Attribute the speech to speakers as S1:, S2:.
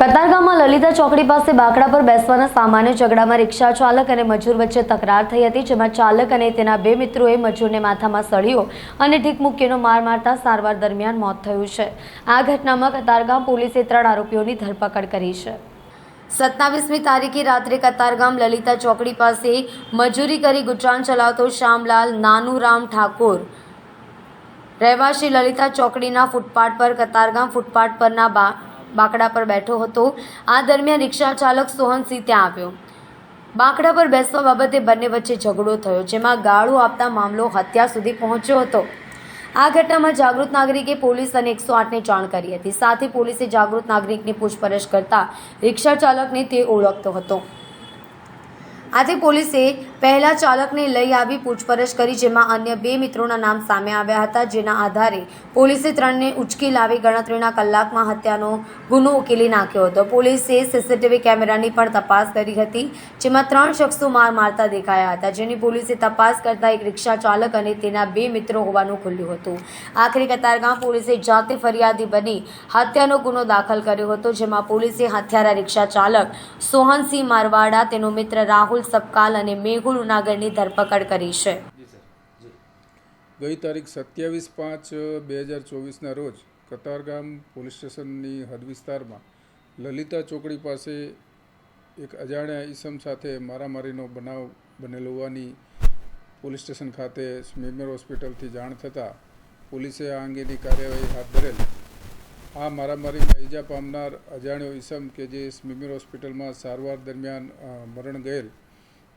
S1: કતારગામમાં લલિતા ચોકડી પાસે બાકડા પર બેસવાના સામાન્ય ઝઘડામાં રિક્ષા ચાલક અને મજૂર વચ્ચે તકરાર થઈ હતી, જેમાં ચાલક અને તેના બે મિત્રોએ મજૂરને માથામાં સળીઓ અને ઢીક મૂકીનો માર મારતા સારવાર દરમિયાન મોત થયું છે. આ ઘટનામાં કતારગામ પોલીસે ત્રણ આરોપીઓની ધરપકડ કરી છે. સત્તાવીસમી તારીખે રાત્રે કતારગામ લલિતા ચોકડી પાસે મજૂરી કરી ગુજરાન ચલાવતો શ્યામલાલ નાનુરામ ઠાકોર રહેવાસી લલિતા ચોકડીના ફૂટપાથ પર, કતારગામ ફૂટપાથ પરના બા બાકડા પર બેઠો હતો. આ દરમિયાન રિક્ષા ચાલક સોહનસિંહ ત્યાં આવ્યો. બાંકડા પર બેસવા બાબતે બંને વચ્ચે ઝઘડો થયો, જેમાં ગાળો આપતા મામલો હત્યા સુધી પહોંચ્યો હતો. આ ઘટનામાં જાગૃત નાગરિકે પોલીસ અને એકસો આઠને જાણ કરી હતી. સાથે પોલીસે જાગૃત નાગરિકની પૂછપરછ કરતા રિક્ષા ચાલકને તે ઓળખતો હતો. આથી પોલીસે પહેલા ચાલકને લઈ આવી પૂછપરછ કરી, જેમાં અન્ય બે મિત્રોના નામ સામે આવ્યા હતા, જેના આધારે પોલીસે ત્રણને ઉચકી લાવી ગણતરીના કલાકમાં હત્યાનો ગુનો ઉકેલી નાખ્યો હતો. પોલીસે સીસીટીવી કેમેરાની પણ તપાસ કરી હતી, જેમાં ત્રણ શખ્સો માર મારતા દેખાયા હતા, જેની પોલીસે તપાસ કરતા એક રિક્ષા ચાલક અને તેના બે મિત્રો હોવાનું ખુલ્યું હતું. આખરે કતારગામ પોલીસે જાતે ફરિયાદી બની હત્યાનો ગુનો દાખલ કર્યો હતો, જેમાં પોલીસે હત્યારા રિક્ષા ચાલક સોહનસિંહ મારવાડા, તેનો મિત્ર રાહુલ સપકાલ અને મેહુલ ઉનાગરની ધરપકડ કરી છે.
S2: ગઈ તારીખ સત્યાવીસ પાંચ, બે હજાર ચોવીસના રોજ કતારગામ પોલીસ સ્ટેશનની હદ વિસ્તારમાં લલિતા ચોકડી પાસે એક અજાણ્યા ઈસમ સાથે મારામારીનો બનાવ બનેલો હોવાની પોલીસ સ્ટેશન ખાતે સ્મીમેર હોસ્પિટલથી જાણ થતાં પોલીસે આ અંગેની કાર્યવાહી હાથ ધરેલ. આ મારામારીમાં ઈજા પામનાર અજાણ્યો ઈસમ કે જે સ્મીમેર હોસ્પિટલમાં સારવાર દરમિયાન મરણ ગયેલ